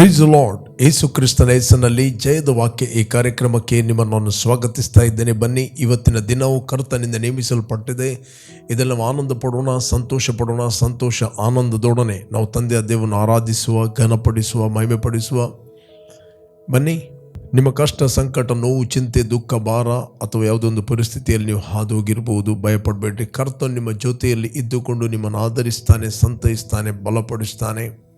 Price lord ಯೇಸು ಕ್ರಿಸ್ತನ ಹೆಸರಿನಲ್ಲಿ ಜಯದ ವಾಕ್ಯ ಈ ಕಾರ್ಯಕ್ರಮಕ್ಕೆ ನಿಮ್ಮನ್ನು ನಾನು ಸ್ವಾಗತಿಸ್ತಾ ಇದ್ದೇನೆ. ಬನ್ನಿ, ಇವತ್ತಿನ ದಿನವು ಕರ್ತನಿಂದ ನೇಮಿಸಲ್ಪಟ್ಟಿದೆ. ಇದೆಲ್ಲ ಆನಂದ ಪಡೋಣ ಸಂತೋಷ ಪಡೋಣ ಸಂತೋಷ ಆನಂದದೊಡನೆ. ನಾವು ತಂದೆಯ ದೇವನ ಆರಾಧಿಸುವ, ಘನಪಡಿಸುವ, ಮಹಿಮೆಪಡಿಸುವ. ಬನ್ನಿ, ನಿಮ್ಮ ಕಷ್ಟ, ಸಂಕಟ, ನೋವು, ಚಿಂತೆ, ದುಃಖ, ಭಾರ ಅಥವಾ ಯಾವುದೊಂದು ಪರಿಸ್ಥಿತಿಯಲ್ಲಿ ನೀವು ಹಾದು ಹೋಗಿರ್ಬೋದು ಭಯಪಡಬೇಡ್ರಿ ಕರ್ತನು ನಿಮ್ಮ ಜೊತೆಯಲ್ಲಿ ಇದ್ದುಕೊಂಡು ನಿಮ್ಮನ್ನು ಆಧರಿಸ್ತಾನೆ ಸಂತೈಸ್ತಾನೆ, ಬಲಪಡಿಸ್ತಾನೆ.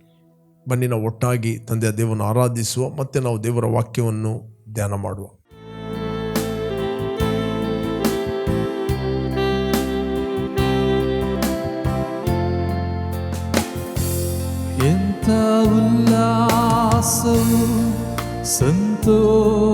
ಬನ್ನಿ ನಾವು ಒಟ್ಟಾಗಿ ತಂದೆಯ ದೇವರನ್ನು ಆರಾಧಿಸುವ ಮತ್ತು ನಾವು ದೇವರ ವಾಕ್ಯವನ್ನು ಧ್ಯಾನ ಮಾಡುವ. ಎಂಥ ಉಲ್ಲಾಸವು, ಸಂತೋಷವು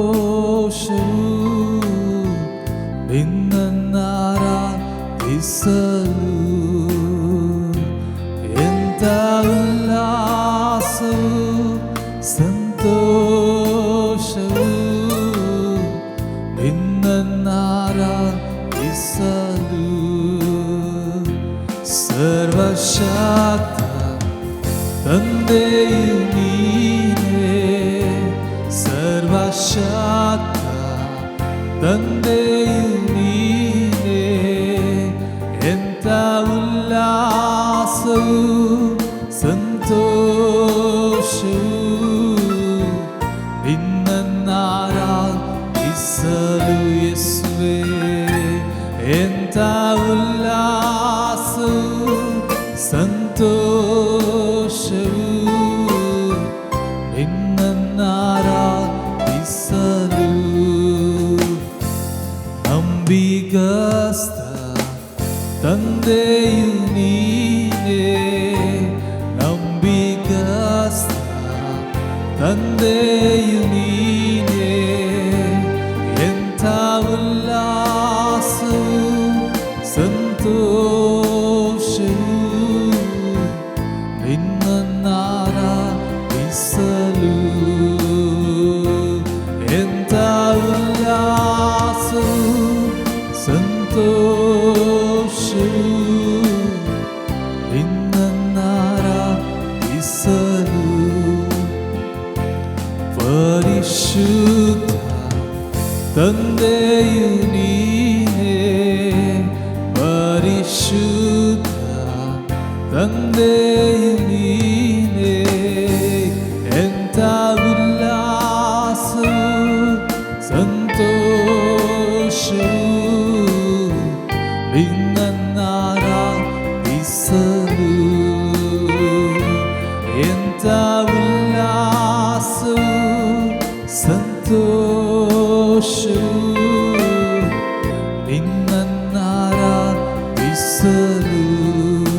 ನಿನ್ನನ್ನಾರಾಧಿಸಲು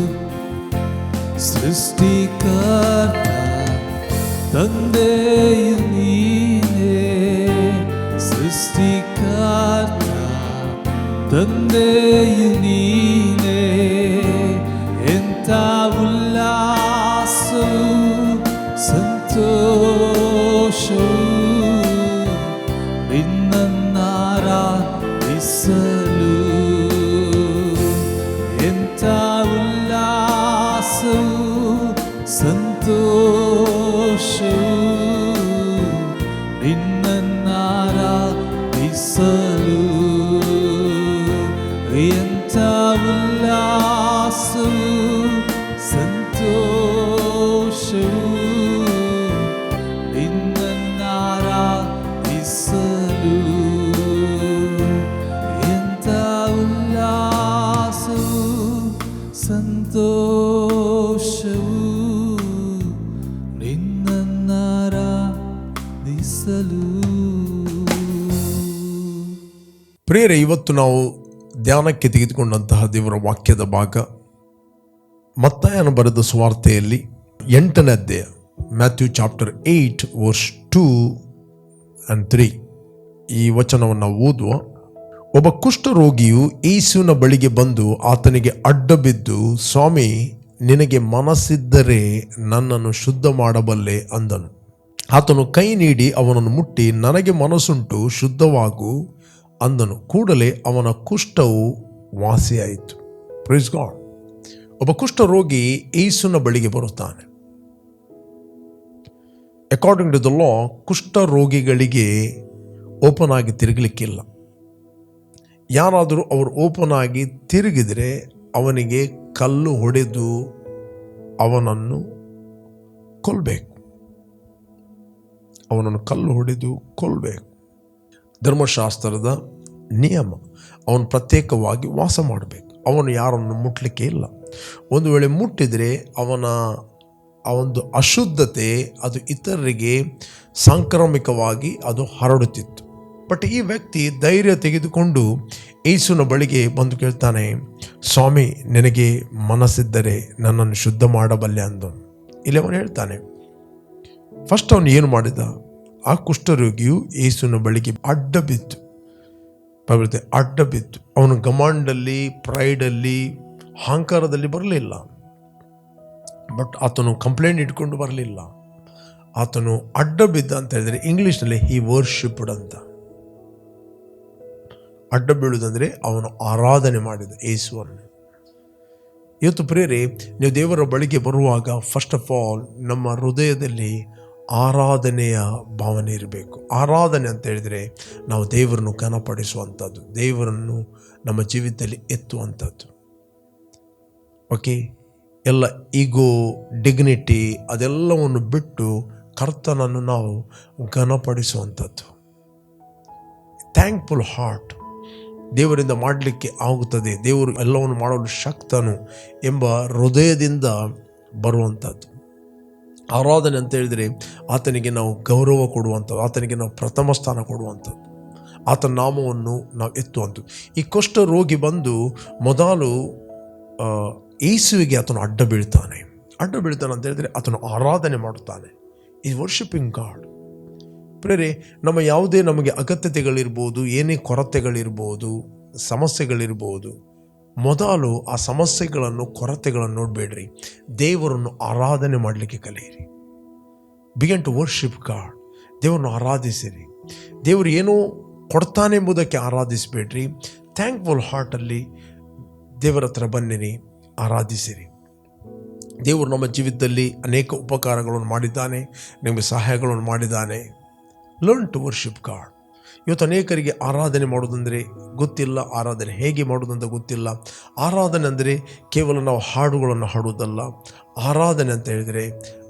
ಸೃಷ್ಟಿಕರ್ತ ತಂದೆಯು ನೀನೇ. ಸೃಷ್ಟಿಕರ್ತ ತಂದೆಯು ನೀನೇ. ಇವತ್ತು ನಾವು ಧ್ಯಾನಕ್ಕೆ ತೆಗೆದುಕೊಂಡಂತಹ ದೇವರ ವಾಕ್ಯದ ಭಾಗ. ಮತ್ತಾಯನ ಬರೆದ ಸುವಾರ್ತೆಯಲ್ಲಿ ಎಂಟನೇ ಅಧ್ಯಾಯ, Matthew chapter eight verse two and three. ಈ ವಚನವನ್ನು ಓದುವ. ಒಬ್ಬ ಕುಷ್ಠರೋಗಿಯು ಏಸುವಿನ ಬಳಿಗೆ ಬಂದು ಆತನಿಗೆ ಅಡ್ಡ ಬಿದ್ದು ಸ್ವಾಮಿ, ನಿನಗೆ ಮನಸ್ಸಿದ್ದರೆ ನನ್ನನ್ನು ಶುದ್ಧ ಮಾಡಬಲ್ಲೆ ಅಂದನು. ಆತನು ಕೈ ನೀಡಿ ಅವನನ್ನು ಮುಟ್ಟಿ, ನನಗೆ ಮನಸ್ಸುಂಟು, ಶುದ್ಧವಾಗು. ಅಂದನು. ಕೂಡಲೇ ಅವನ ಕುಷ್ಠವು ವಾಸಿಯಾಯಿತು. ಪ್ರೈಸ್ ಗಾಡ್ ಒಬ್ಬ ಕುಷ್ಠರೋಗಿ ಏಸುನ ಬಳಿಗೆ ಬರುತ್ತಾನೆ. ಅಕಾರ್ಡಿಂಗ್ ಟು ದ ಲಾ ಕುಷ್ಠ ರೋಗಿಗಳಿಗೆ ಓಪನ್ ಆಗಿ ತಿರುಗಲಿಕ್ಕಿಲ್ಲ. ಯಾರಾದರೂ ಅವರು ಓಪನ್ ಆಗಿ ತಿರುಗಿದರೆ ಅವನಿಗೆ ಕಲ್ಲು ಹೊಡೆದು ಅವನನ್ನು ಕೊಲ್ಲಬೇಕು ಅವನನ್ನು ಕಲ್ಲು ಹೊಡೆದು ಕೊಲ್ಲಬೇಕು ಧರ್ಮಶಾಸ್ತ್ರದ ನಿಯಮ. ಅವನು ಪ್ರತ್ಯೇಕವಾಗಿ ವಾಸ ಮಾಡಬೇಕು. ಅವನು ಯಾರನ್ನು ಮುಟ್ಲಿಕ್ಕೆ ಇಲ್ಲ. ಒಂದು ವೇಳೆ ಮುಟ್ಟಿದರೆ ಅವನ ಆ ಒಂದು ಅಶುದ್ಧತೆ ಅದು ಇತರರಿಗೆ ಸಾಂಕ್ರಾಮಿಕವಾಗಿ ಅದು ಹರಡುತ್ತಿತ್ತು. ಬಟ್ ಈ ವ್ಯಕ್ತಿ ಧೈರ್ಯ ತೆಗೆದುಕೊಂಡು ಏಸುನ ಬಳಿಗೆ ಬಂದು ಕೇಳ್ತಾನೆ, ಸ್ವಾಮಿ, ನಿನಗೆ ಮನಸ್ಸಿದ್ದರೆ ನನ್ನನ್ನು ಶುದ್ಧ ಮಾಡಬಲ್ಲೆ ಅಂದನು. ಇಲ್ಲಿ ಅವನು ಹೇಳ್ತಾನೆ, ಫಸ್ಟ್ ಅವನು ಏನು ಮಾಡಿದ? ಆ ಕುಷ್ಠರೋಗಿಯು ಯೇಸುವಿನ ಬಳಿಗೆ ಅಡ್ಡ ಬಿತ್ತು ಬರುತ್ತೆ ಅಡ್ಡ ಬಿತ್ತು ಅವನು ಗಮಾಂಡಲ್ಲಿ, ಪ್ರೈಡಲ್ಲಿ, ಅಹಂಕಾರದಲ್ಲಿ ಬರಲಿಲ್ಲ. ಬಟ್ ಆತನು ಕಂಪ್ಲೇಂಟ್ ಇಟ್ಕೊಂಡು ಬರಲಿಲ್ಲ. ಆತನು ಅಡ್ಡ ಬಿದ್ದ ಅಂತ ಹೇಳಿದರೆ ಇಂಗ್ಲೀಷ್ನಲ್ಲಿ ಹಿ ವರ್ಷಿಪ್ಡ್ ಅಂತ. ಅಡ್ಡ ಬೀಳುವುದಂದರೆ ಅವನು ಆರಾಧನೆ ಮಾಡಿದ ಯೇಸುವನ್ನು. ಇವತ್ತು ಪ್ರೇರೆ ನೀವು ದೇವರ ಬಳಿಗೆ ಬರುವಾಗ ಫಸ್ಟ್ ಆಫ್ ಆಲ್ ನಮ್ಮ ಹೃದಯದಲ್ಲಿ ಆರಾಧನೆಯ ಭಾವನೆ ಇರಬೇಕು. ಆರಾಧನೆ ಅಂತ ಹೇಳಿದರೆ ನಾವು ದೇವರನ್ನು ಘನಪಡಿಸುವಂಥದ್ದು, ದೇವರನ್ನು ನಮ್ಮ ಜೀವಿತದಲ್ಲಿ ಎತ್ತುವಂಥದ್ದು. ಓಕೆ ಎಲ್ಲ ಈಗೋ ಡಿಗ್ನಿಟಿ ಅದೆಲ್ಲವನ್ನು ಬಿಟ್ಟು ಕರ್ತನನ್ನು ನಾವು ಘನಪಡಿಸುವಂಥದ್ದು. ಥ್ಯಾಂಕ್ಫುಲ್ ಹಾರ್ಟ್ ದೇವರಿಂದ ಮಾಡಲಿಕ್ಕೆ ಆಗುತ್ತದೆ, ದೇವರು ಎಲ್ಲವನ್ನು ಮಾಡಲು ಶಕ್ತನು ಎಂಬ ಹೃದಯದಿಂದ ಬರುವಂಥದ್ದು. ಆರಾಧನೆ ಅಂತ ಹೇಳಿದರೆ ಆತನಿಗೆ ನಾವು ಗೌರವ ಕೊಡುವಂಥದ್ದು, ಆತನಿಗೆ ನಾವು ಪ್ರಥಮ ಸ್ಥಾನ ಕೊಡುವಂಥದ್ದು. ಆತನ ನಾಮವನ್ನು ನಾವು ಎತ್ತುವಂಥದ್ದು. ಈ ಕುಷ್ಠ ರೋಗಿ ಬಂದು ಮೊದಲು ಏಸುವಿಗೆ ಆತನು ಅಡ್ಡ ಬೀಳ್ತಾನೆ. ಅಡ್ಡ ಬೀಳ್ತಾನೆ ಅಂತ ಹೇಳಿದರೆ ಆತನು ಆರಾಧನೆ ಮಾಡುತ್ತಾನೆ. ಈ ವರ್ಷಿಪಿಂಗ್ ಗಾಡ್ ಪ್ರೇರೆ ನಮ್ಮ ಯಾವುದೇ ನಮಗೆ ಅಗತ್ಯತೆಗಳಿರ್ಬೋದು, ಏನೇ ಕೊರತೆಗಳಿರ್ಬೋದು, ಸಮಸ್ಯೆಗಳಿರ್ಬೋದು ಮೊದಲು ಆ ಸಮಸ್ಯೆಗಳನ್ನು, ಕೊರತೆಗಳನ್ನು ನೋಡಬೇಡ್ರಿ. ದೇವರನ್ನು ಆರಾಧನೆ ಮಾಡಲಿಕ್ಕೆ ಕಲಿಯಿರಿ. ಬಿಗನ್ ಟು ವರ್ಷಿಪ್ ಗಾಡ್ ದೇವರನ್ನು ಆರಾಧಿಸಿರಿ. ದೇವರು ಏನೋ ಕೊಡ್ತಾನೆ ಎಂಬುದಕ್ಕೆ ಆರಾಧಿಸಬೇಡ್ರಿ. ಥ್ಯಾಂಕ್ಫುಲ್ ಹಾರ್ಟಲ್ಲಿ ದೇವರ ಹತ್ರ ಬನ್ನಿರಿ, ಆರಾಧಿಸಿರಿ. ದೇವರು ನಮ್ಮ ಜೀವಿತದಲ್ಲಿ ಅನೇಕ ಉಪಕಾರಗಳನ್ನು ಮಾಡಿದ್ದಾನೆ, ನಿಮಗೆ ಸಹಾಯಗಳನ್ನು ಮಾಡಿದ್ದಾನೆ. ಲರ್ನ್ ಟು ವರ್ಷಿಪ್ ಗಾಡ್ ಇವತ್ತು ಅನೇಕರಿಗೆ ಆರಾಧನೆ ಮಾಡೋದಂದರೆ ಗೊತ್ತಿಲ್ಲ, ಆರಾಧನೆ ಹೇಗೆ ಮಾಡೋದಂತ ಗೊತ್ತಿಲ್ಲ. ಆರಾಧನೆ ಅಂದರೆ ಕೇವಲ ನಾವು ಹಾಡುಗಳನ್ನು ಹಾಡುವುದಲ್ಲ. ಆರಾಧನೆ ಅಂತ ಹೇಳಿದರೆ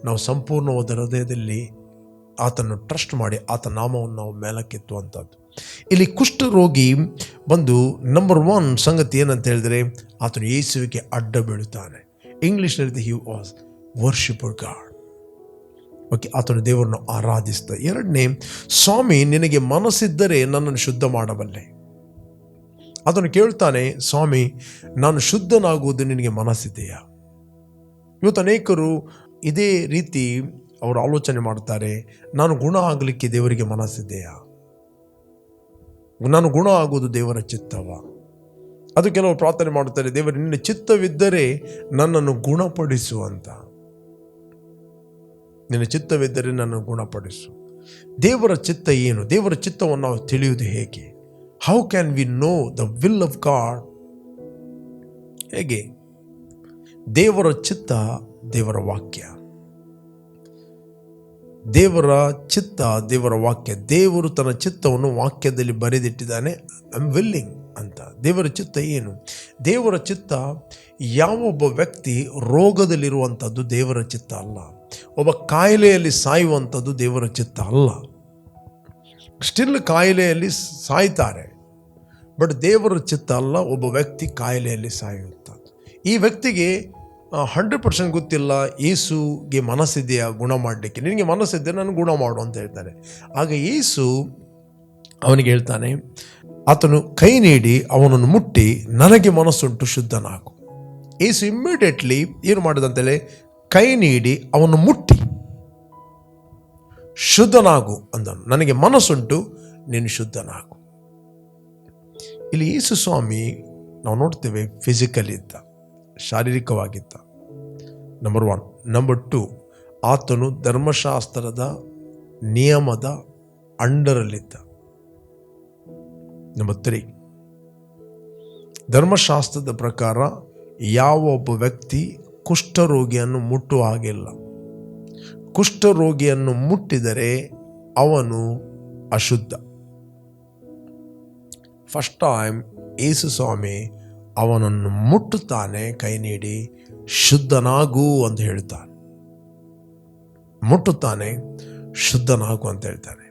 ನಾವು ಸಂಪೂರ್ಣವಾದ ಹೃದಯದಲ್ಲಿ ಆತನ್ನು ಟ್ರಸ್ಟ್ ಮಾಡಿ ಆತ ನಾಮವನ್ನು ನಾವು ಮೇಲಕ್ಕೆತ್ತುವಂಥದ್ದು. ಇಲ್ಲಿ ಕುಷ್ಠರೋಗಿ ಬಂದು ನಂಬರ್ ಒನ್ ಸಂಗತಿ ಏನಂತ ಹೇಳಿದರೆ ಆತನು ಯೇಸುವಿಗೆ ಅಡ್ಡ ಬೀಳುತ್ತಾನೆ. ಇಂಗ್ಲೀಷ್ನಲ್ಲಿ he was worship God okay, ಆತನು ದೇವರನ್ನು ಆರಾಧಿಸ್ತ ಎರಡನೇ, ಸ್ವಾಮಿ, ನಿನಗೆ ಮನಸ್ಸಿದ್ದರೆ ನನ್ನನ್ನು ಶುದ್ಧ ಮಾಡಬಲ್ಲೆ. ಅದನ್ನು ಕೇಳ್ತಾನೆ, ಸ್ವಾಮಿ, ನಾನು ಶುದ್ಧನಾಗುವುದು ನಿನಗೆ ಮನಸ್ಸಿದೆಯಾ? ಇವತ್ತು ಅನೇಕರು ಇದೇ ರೀತಿ ಅವರು ಆಲೋಚನೆ ಮಾಡ್ತಾರೆ, ನಾನು ಗುಣ ಆಗಲಿಕ್ಕೆ ದೇವರಿಗೆ ಮನಸ್ಸಿದೆಯಾ? ನಾನು ಗುಣ ಆಗುವುದು ದೇವರ ಚಿತ್ತವ? ಅದು ಕೆಲವು ಪ್ರಾರ್ಥನೆ ಮಾಡುತ್ತಾರೆ, ದೇವರು, ನಿನ್ನ ಚಿತ್ತವಿದ್ದರೆ ನನ್ನನ್ನು ಗುಣಪಡಿಸು ಅಂತ. ನಿನ್ನ ಚಿತ್ತವಿದ್ದರೆ ನನ್ನ ಗುಣಪಡಿಸು. ದೇವರ ಚಿತ್ತ ಏನು? ದೇವರ ಚಿತ್ತವನ್ನು ನಾವು ತಿಳಿಯುವುದು ಹೇಗೆ? How can we know the will of God ಹೇಗೆ? ದೇವರ ಚಿತ್ತ ದೇವರ ವಾಕ್ಯ. ದೇವರ ಚಿತ್ತ ದೇವರ ವಾಕ್ಯ. ದೇವರು ತನ್ನ ಚಿತ್ತವನ್ನು ವಾಕ್ಯದಲ್ಲಿ ಬರೆದಿಟ್ಟಿದ್ದಾನೆ ಐ ಆಮ್ ವಿಲ್ಲಿಂಗ್ ಅಂತ. ದೇವರ ಚಿತ್ತ ಏನು? ದೇವರ ಚಿತ್ತ ಯಾವೊಬ್ಬ ವ್ಯಕ್ತಿ ರೋಗದಲ್ಲಿರುವಂಥದ್ದು ದೇವರ ಚಿತ್ತ ಅಲ್ಲ. ಒಬ್ಬ ಕಾಯಿಲೆಯಲ್ಲಿ ಸಾಯುವಂಥದ್ದು ದೇವರ ಚಿತ್ತ ಅಲ್ಲ. ಸ್ಟಿಲ್ ಕಾಯಿಲೆಯಲ್ಲಿ ಸಾಯ್ತಾರೆ. ಬಟ್ ದೇವರ ಚಿತ್ತ ಅಲ್ಲ, ಒಬ್ಬ ವ್ಯಕ್ತಿ ಕಾಯಿಲೆಯಲ್ಲಿ ಸಾಯುವಂಥದ್ದು. ಈ ವ್ಯಕ್ತಿಗೆ ಹಂಡ್ರೆಡ್ ಪರ್ಸೆಂಟ್ ಗೊತ್ತಿಲ್ಲ ಏಸುಗೆ ಮನಸ್ಸಿದೆಯಾ ಗುಣ ಮಾಡಲಿಕ್ಕೆ ನಿನಗೆ ಮನಸ್ಸಿದ್ದೆ, ನಾನು ಗುಣ ಮಾಡು ಅಂತ ಹೇಳ್ತಾರೆ. ಆಗ ಯೇಸು ಅವನಿಗೆ ಹೇಳ್ತಾನೆ, ಆತನು ಕೈ ನೀಡಿ, ಅವನನ್ನು ಮುಟ್ಟಿ, ನನಗೆ ಮನಸ್ಸುಂಟು ಶುದ್ಧನಾಗು. ಏಸು ಇಮ್ಮಿಡಿಯೇಟ್ಲಿ ಏನು ಮಾಡಿದಂತೇಳಿ ಕೈ ನೀಡಿ ಅವನು ಮುಟ್ಟಿ. ಶುದ್ಧನಾಗು ಅಂದನು. ನನಗೆ ಮನಸ್ಸುಂಟು, ನೀನು ಶುದ್ಧನಾಗು. ಇಲ್ಲಿ ಯೇಸು ಸ್ವಾಮಿ ನಾವು ನೋಡ್ತೇವೆ ಫಿಸಿಕಲ್ ಇದ್ದ, ಶಾರೀರಿಕವಾಗಿದ್ದ. ನಂಬರ್ ಒನ್ ನಂಬರ್ ಟು ಆತನು ಧರ್ಮಶಾಸ್ತ್ರದ ನಿಯಮದ ಅಂಡರಲ್ಲಿದ್ದ. ನಂಬರ್ ತ್ರೀ ಧರ್ಮಶಾಸ್ತ್ರದ ಪ್ರಕಾರ ಯಾವ ಒಬ್ಬ ವ್ಯಕ್ತಿ ಕುಷ್ಠರೋಗಿಯನ್ನು ಮುಟ್ಟುವ ಹಾಗಿಲ್ಲ. ಕುಷ್ಠರೋಗಿಯನ್ನು ಮುಟ್ಟಿದರೆ ಅವನು ಅಶುದ್ಧ. ಫಸ್ಟ್ ಟೈಮ್ ಯೇಸು ಸ್ವಾಮಿ ಅವನನ್ನು ಮುಟ್ಟುತ್ತಾನೆ, ಕೈ ನೀಡಿ, ಶುದ್ಧನಾಗು ಅಂತ ಹೇಳ್ತಾನೆ. ಮುಟ್ಟುತ್ತಾನೆ, ಶುದ್ಧನಾಗು ಅಂತ ಹೇಳ್ತಾನೆ.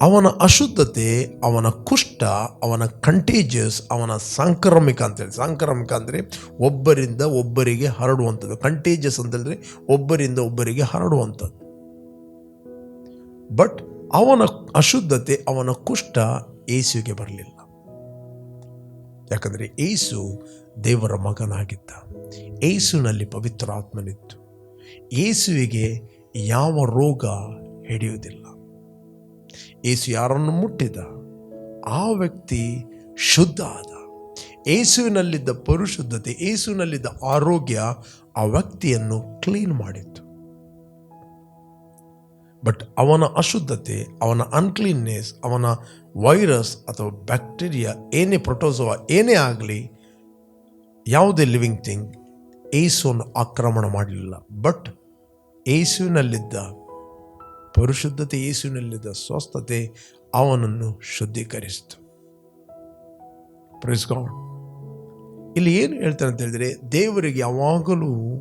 ಅವನ ಅಶುದ್ಧತೆ, ಅವನ ಕುಷ್ಠ, ಅವನ ಕಂಟೇಜಿಯಸ್ ಅವನ ಸಾಂಕ್ರಾಮಿಕ ಅಂತೇಳಿ. ಸಾಂಕ್ರಾಮಿಕ ಅಂದರೆ ಒಬ್ಬರಿಂದ ಒಬ್ಬರಿಗೆ ಹರಡುವಂಥದ್ದು. ಕಂಟೇಜಿಯಸ್ ಅಂತೇಳಿದ್ರೆ ಒಬ್ಬರಿಂದ ಒಬ್ಬರಿಗೆ ಹರಡುವಂಥದ್ದು. ಬಟ್ ಅವನ ಅಶುದ್ಧತೆ, ಅವನ ಕುಷ್ಠ ಏಸುವಿಗೆ ಬರಲಿಲ್ಲ. ಯಾಕಂದರೆ ಏಸು ದೇವರ ಮಗನಾಗಿದ್ದ. ಏಸುನಲ್ಲಿ ಪವಿತ್ರ ಆತ್ಮನಿತ್ತು. ಏಸುವಿಗೆ ಯಾವ ರೋಗ ಹಿಡಿಯುವುದಿಲ್ಲ. ಏಸು ಯಾರನ್ನು ಮುಟ್ಟಿದ? ಆ ವ್ಯಕ್ತಿ ಶುದ್ಧ ಆದ. ಏಸುವಿನಲ್ಲಿದ್ದ ಪರಿಶುದ್ಧತೆ, ಏಸುವಿನಲ್ಲಿದ್ದ ಆರೋಗ್ಯ ಆ ವ್ಯಕ್ತಿಯನ್ನು ಕ್ಲೀನ್ ಮಾಡಿತ್ತು. ಬಟ್ ಅವನ ಅಶುದ್ಧತೆ, ಅವನ ಅನ್ಕ್ಲೀನ್ನೆಸ್ ಅವನ ವೈರಸ್ ಅಥವಾ ಬ್ಯಾಕ್ಟೀರಿಯಾ ಏನೇ ಪ್ರೊಟೋಸೋವಾ ಏನೇ ಆಗಲಿ, ಯಾವುದೇ ಲಿವಿಂಗ್ ಥಿಂಗ್ ಏಸುವನ್ನು ಆಕ್ರಮಣ ಮಾಡಲಿಲ್ಲ. ಬಟ್ ಏಸುವಿನಲ್ಲಿದ್ದ ಪರಿಶುದ್ಧತೆ ಯೇಸುವಿನಲ್ಲಿದ್ದ ಸ್ವಸ್ಥತೆ ಅವನನ್ನು ಶುದ್ಧೀಕರಿಸಿತು. ಪ್ರಿಸ್ಕೌಂಡ್ ಇಲ್ಲಿ ಏನು ಹೇಳ್ತಾರೆ ಅಂತ ಹೇಳಿದರೆ, ದೇವರಿಗೆ ಯಾವಾಗಲೂ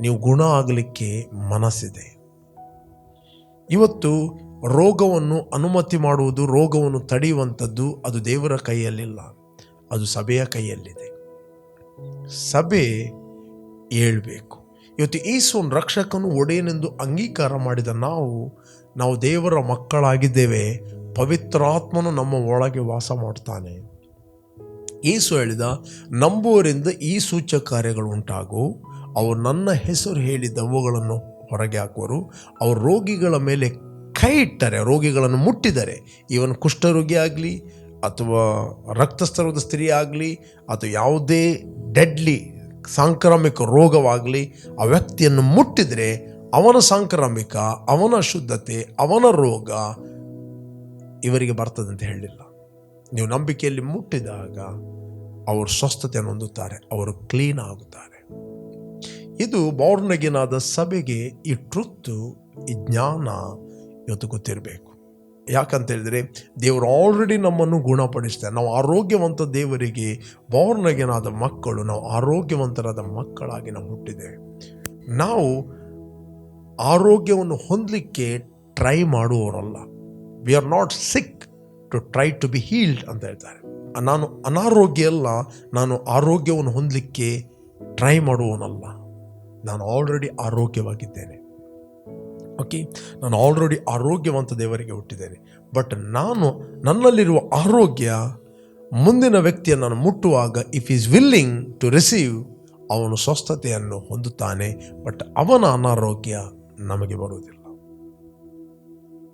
ನೀವು ಗುಣ ಆಗಲಿಕ್ಕೆ ಮನಸ್ಸಿದೆ. ಇವತ್ತು ರೋಗವನ್ನು ಅನುಮತಿ ಮಾಡುವುದು, ರೋಗವನ್ನು ತಡೆಯುವಂಥದ್ದು ಅದು ದೇವರ ಕೈಯಲ್ಲಿಲ್ಲ. ಅದು ಸಭೆಯ ಕೈಯಲ್ಲಿದೆ. ಸಭೆ ಏಳಬೇಕು ಇವತ್ತು ಈಸುವನ್ ರಕ್ಷಕನು ಒಡೆಯನೆಂದು ಅಂಗೀಕಾರ ಮಾಡಿದ ನಾವು ನಾವು ದೇವರ ಮಕ್ಕಳಾಗಿದ್ದೇವೆ, ಪವಿತ್ರಾತ್ಮನು ನಮ್ಮ ಒಳಗೆ ವಾಸ ಮಾಡ್ತಾನೆ. ಏಸು ಹೇಳಿದ ನಂಬುವರಿಂದ ಈ ಸೂಚ ಕಾರ್ಯಗಳು ಉಂಟಾಗು. ಅವರು ನನ್ನ ಹೆಸರು ಹೇಳಿದ ಅವುಗಳನ್ನು ಹೊರಗೆ ಹಾಕುವರು. ಅವರು ರೋಗಿಗಳ ಮೇಲೆ ಕೈ ಇಟ್ಟರೆ, ರೋಗಿಗಳನ್ನು ಮುಟ್ಟಿದರೆ, ಇವನ್ ಕುಷ್ಠರೋಗಿ ಆಗಲಿ, ಅಥವಾ ರಕ್ತಸ್ತರದ ಸ್ತ್ರೀ ಆಗಲಿ, ಅಥವಾ ಯಾವುದೇ ಡೆಡ್ಲಿ ಸಾಂಕ್ರಾಮಿಕ ರೋಗವಾಗಲಿ, ಆ ವ್ಯಕ್ತಿಯನ್ನು ಮುಟ್ಟಿದರೆ ಅವನ ಸಾಂಕ್ರಾಮಿಕ, ಅವನ ಶುದ್ಧತೆ, ಅವನ ರೋಗ ಇವರಿಗೆ ಬರ್ತದೆ ಅಂತ ಹೇಳಲಿಲ್ಲ ನೀವು ನಂಬಿಕೆಯಲ್ಲಿ ಮುಟ್ಟಿದಾಗ ಅವರು ಸ್ವಸ್ಥತೆಯನ್ನು ಹೊಂದುತ್ತಾರೆ, ಅವರು ಕ್ಲೀನ್ ಆಗುತ್ತಾರೆ. ಇದು ಬೌರ್ನಗಿನಾದ ಸಭೆಗೆ ಈ ಟ್ರುತ್ತು, ಈ ಜ್ಞಾನ ಇವತ್ತು ಗೊತ್ತಿರಬೇಕು. ಯಾಕಂತ ಹೇಳಿದರೆ ದೇವರು ಆಲ್ರೆಡಿ ನಮ್ಮನ್ನು ಗುಣಪಡಿಸ್ತಾರೆ. ನಾವು ಆರೋಗ್ಯವಂತ ದೇವರಿಗೆ ಬೋರ್ನಗೇನಾದ ಮಕ್ಕಳು, ನಾವು ಆರೋಗ್ಯವಂತರಾದ ಮಕ್ಕಳಾಗಿ ನಾವು ಹುಟ್ಟಿದ್ದೇವೆ. ನಾವು ಆರೋಗ್ಯವನ್ನು ಹೊಂದಲಿಕ್ಕೆ try ಮಾಡುವವರಲ್ಲ. We are not sick to try to be healed ಅಂತ ಹೇಳ್ತಾರೆ. ನಾನು ಅನಾರೋಗ್ಯ ಅಲ್ಲ, ನಾನು ಆರೋಗ್ಯವನ್ನು ಹೊಂದಲಿಕ್ಕೆ ಟ್ರೈ ಮಾಡುವವನಲ್ಲ. ನಾನು ಆಲ್ರೆಡಿ ಆರೋಗ್ಯವಾಗಿದ್ದೇನೆ. ಓಕೆ ನಾನು ಆಲ್ರೆಡಿ ಆರೋಗ್ಯವಂತ ದೇವರಿಗೆ ಹುಟ್ಟಿದ್ದೇನೆ. ಬಟ್ ನಾನು ನನ್ನಲ್ಲಿರುವ ಆರೋಗ್ಯ ಮುಂದಿನ ವ್ಯಕ್ತಿಯನ್ನು ನಾನು ಮುಟ್ಟುವಾಗ if is willing to receive ಅವನು ಸ್ವಸ್ಥತೆಯನ್ನು ಹೊಂದುತ್ತಾನೆ. ಬಟ್ ಅವನ ಅನಾರೋಗ್ಯ ನಮಗೆ ಬರುವುದಿಲ್ಲ.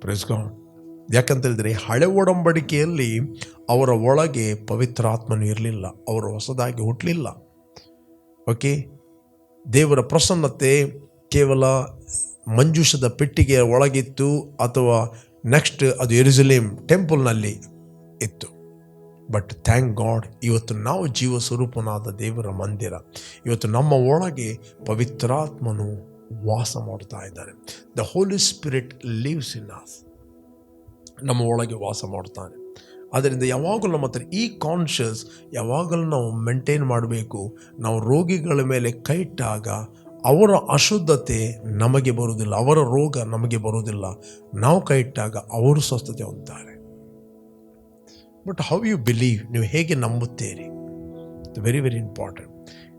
ಪ್ರೈಸ್ ಗಾಡ್ ಹಳೆ ಒಡಂಬಡಿಕೆಯಲ್ಲಿ ಅವರ ಒಳಗೆ ಪವಿತ್ರಾತ್ಮನು ಇರಲಿಲ್ಲ. ಅವರು ಹೊಸದಾಗಿ ಹುಟ್ಟಲಿಲ್ಲ ಓಕೆ ದೇವರ ಪ್ರಸನ್ನತೆ ಕೇವಲ ಮಂಜೂಷದ ಪೆಟ್ಟಿಗೆಯ ಒಳಗಿತ್ತು ಅಥವಾ ನೆಕ್ಸ್ಟ್ ಅದು ಎರುಸಲೇಮ್ ಟೆಂಪಲ್ನಲ್ಲಿ ಇತ್ತು. ಬಟ್ ಥ್ಯಾಂಕ್ ಗಾಡ್ ಇವತ್ತು ನಾವು ಜೀವ ಸ್ವರೂಪನಾದ ದೇವರ ಮಂದಿರ. ಇವತ್ತು ನಮ್ಮ ಒಳಗೆ ಪವಿತ್ರಾತ್ಮನು ವಾಸ ಮಾಡ್ತಾ ಇದ್ದಾರೆ. The holy spirit lives in us ನಮ್ಮ ಒಳಗೆ ವಾಸ ಮಾಡ್ತಾನೆ. ಆದ್ದರಿಂದ ಯಾವಾಗಲೂ ನಮ್ಮ ಹತ್ರ ಈ ಕಾನ್ಷಿಯಸ್ ಯಾವಾಗಲೂ ನಾವು ಮೇಂಟೈನ್ ಮಾಡಬೇಕು. ನಾವು ರೋಗಿಗಳ ಮೇಲೆ ಕೈ ಇಟ್ಟಾಗ ಅವರ ಅಶುದ್ಧತೆ ನಮಗೆ ಬರುವುದಿಲ್ಲ, ಅವರ ರೋಗ ನಮಗೆ ಬರುವುದಿಲ್ಲ. ನಾವು ಕೈ ಇಟ್ಟಾಗ ಅವರು ಸ್ವಸ್ಥತೆ ಹೊಂದ್ತಾರೆ ಬಟ್ ಹೌ ಯು ಬಿಲೀವ್ ನೀವು ಹೇಗೆ ನಂಬುತ್ತೀರಿ? ವೆರಿ ವೆರಿ ಇಂಪಾರ್ಟೆಂಟ್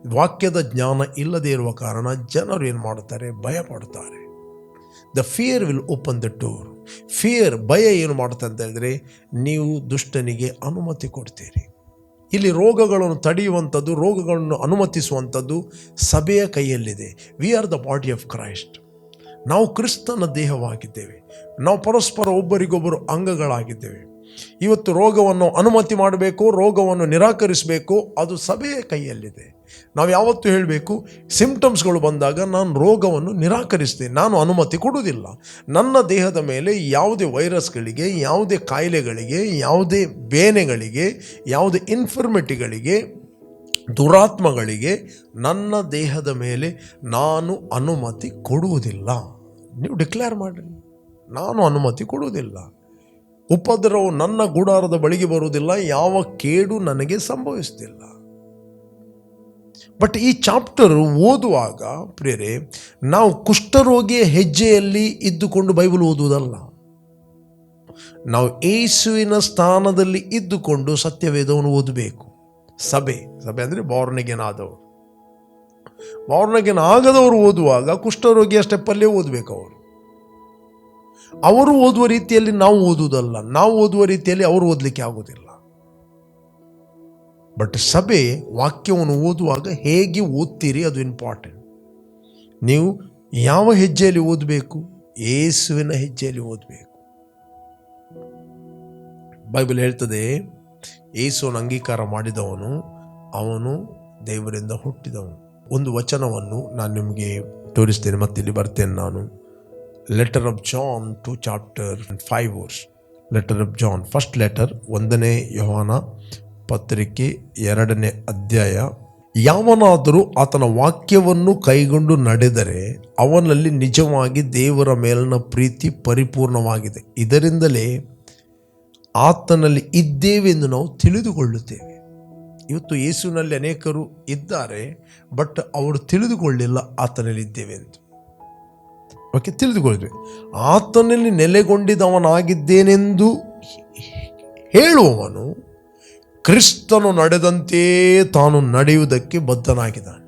ವಾಕ್ಯದ ಜ್ಞಾನ ಇಲ್ಲದೆ ಇರುವ ಕಾರಣ ಜನರು ಏನು ಮಾಡುತ್ತಾರೆ? ಭಯ ಪಡುತ್ತಾರೆ. The fear will open the door fear ಭಯ ಏನು ಮಾಡುತ್ತೆ ಅಂತ ಹೇಳಿದರೆ, ನೀವು ದುಷ್ಟನಿಗೆ ಅನುಮತಿ ಕೊಡ್ತೀರಿ. ಇಲ್ಲಿ ರೋಗಗಳನ್ನು ತಡೆಯುವಂಥದ್ದು, ರೋಗಗಳನ್ನು ಅನುಮತಿಸುವಂಥದ್ದು ಸಭೆಯ ಕೈಯಲ್ಲಿದೆ. We are the body of Christ ನಾವು ಕ್ರಿಸ್ತನ ದೇಹವಾಗಿದ್ದೇವೆ. ನಾವು ಪರಸ್ಪರ ಒಬ್ಬರಿಗೊಬ್ಬರು ಅಂಗಗಳಾಗಿದ್ದೇವೆ. ಇವತ್ತು ರೋಗವನ್ನು ಅನುಮತಿ ಮಾಡಬೇಕು, ರೋಗವನ್ನು ನಿರಾಕರಿಸಬೇಕು, ಅದು ಸಭೆಯ ಕೈಯಲ್ಲಿದೆ. ನಾವು ಯಾವತ್ತು ಹೇಳಬೇಕು, ಸಿಂಪ್ಟಮ್ಸ್ಗಳು ಬಂದಾಗ ನಾನು ರೋಗವನ್ನು ನಿರಾಕರಿಸ್ತೀನಿ, ನಾನು ಅನುಮತಿ ಕೊಡುವುದಿಲ್ಲ. ನನ್ನ ದೇಹದ ಮೇಲೆ ಯಾವುದೇ ವೈರಸ್ಗಳಿಗೆ, ಯಾವುದೇ ಕಾಯಿಲೆಗಳಿಗೆ, ಯಾವುದೇ ಬೇನೆಗಳಿಗೆ, ಯಾವುದೇ ಇನ್ಫರ್ಮಿಟಿಗಳಿಗೆ, ದುರಾತ್ಮಗಳಿಗೆ ನನ್ನ ದೇಹದ ಮೇಲೆ ನಾನು ಅನುಮತಿ ಕೊಡುವುದಿಲ್ಲ. ನೀವು ಡಿಕ್ಲೇರ್ ಮಾಡಿರಿ. ನಾನು ಅನುಮತಿ ಕೊಡುವುದಿಲ್ಲ. ಉಪದ್ರವವು ನನ್ನ ಗುಡಾರದ ಬಳಿಗೆ ಬರುವುದಿಲ್ಲ, ಯಾವ ಕೇಡು ನನಗೆ ಸಂಭವಿಸುತ್ತಿಲ್ಲ ಬಟ್ ಈ ಚಾಪ್ಟರ್ ಓದುವಾಗ, ಪ್ರಿಯರೇ, ನಾವು ಕುಷ್ಠರೋಗಿಯ ಹೆಜ್ಜೆಯಲ್ಲಿ ಇದ್ದುಕೊಂಡು ಬೈಬಲ್ ಓದುವುದಲ್ಲ. ನಾವು ಏಸುವಿನ ಸ್ಥಾನದಲ್ಲಿ ಇದ್ದುಕೊಂಡು ಸತ್ಯವೇದವನ್ನು ಓದಬೇಕು. ಸಭೆ ಸಭೆ ಅಂದರೆ ಬಾರ್ನಿಗೆನಾದವರು. ಆಗದವರು ಓದುವಾಗ ಕುಷ್ಠರೋಗಿಯ ಸ್ಟೆಪ್ಪಲ್ಲೇ ಓದಬೇಕು ಅವರು. ಅವರು ಓದುವ ರೀತಿಯಲ್ಲಿ ನಾವು ಓದುವುದಲ್ಲ. ನಾವು ಓದುವ ರೀತಿಯಲ್ಲಿ ಅವರು ಓದಲಿಕ್ಕೆ ಆಗುವುದಿಲ್ಲ. ಬಟ್ ಸಭೆ ವಾಕ್ಯವನ್ನು ಓದುವಾಗ ಹೇಗೆ ಓದ್ತೀರಿ ಅದು ಇಂಪಾರ್ಟೆಂಟ್ ನೀವು ಯಾವ ಹೆಜ್ಜೆಯಲ್ಲಿ ಓದಬೇಕು? ಏಸುವಿನ ಹೆಜ್ಜೆಯಲ್ಲಿ ಓದಬೇಕು. ಬೈಬಲ್ ಹೇಳ್ತದೆ, ಏಸುವನ್ನು ಅಂಗೀಕಾರ ಮಾಡಿದವನು, ಅವನು ದೇವರಿಂದ ಹುಟ್ಟಿದವನು. ಒಂದು ವಚನವನ್ನು ನಾನು ನಿಮಗೆ ತೋರಿಸ್ತೇನೆ ಮತ್ತೆ ಇಲ್ಲಿ ಬರ್ತೇನೆ ನಾನು. Letter of John two chapter five verse letter of John first letter ಒಂದನೇ ಯೋಹಾನ ಪತ್ರಿಕೆ, ಎರಡನೇ ಅಧ್ಯಾಯ. ಯಾವನಾದರೂ ಆತನ ವಾಕ್ಯವನ್ನು ಕೈಗೊಂಡು ನಡೆದರೆ ಅವನಲ್ಲಿ ನಿಜವಾಗಿ ದೇವರ ಮೇಲಿನ ಪ್ರೀತಿ ಪರಿಪೂರ್ಣವಾಗಿದೆ. ಇದರಿಂದಲೇ ಆತನಲ್ಲಿ ಇದ್ದೇವೆಂದು ನಾವು ತಿಳಿದುಕೊಳ್ಳುತ್ತೇವೆ. ಇವತ್ತು ಯೇಸುವಿನಲ್ಲಿ ಅನೇಕರು ಇದ್ದಾರೆ, ಬಟ್ ಅವರು ತಿಳಿದುಕೊಳ್ಳಿಲ್ಲ ಆತನಲ್ಲಿ ಇದ್ದೇವೆ ಎಂದು ಓಕೆ ತಿಳಿದುಕೊಳ್ಳಿದ್ವಿ ಆತನಲ್ಲಿ ನೆಲೆಗೊಂಡಿದವನಾಗಿದ್ದೇನೆಂದು ಹೇಳುವವನು ಕ್ರಿಸ್ತನು ನಡೆದಂತೆಯೇ ತಾನು ನಡೆಯುವುದಕ್ಕೆ ಬದ್ಧನಾಗಿದ್ದಾನೆ.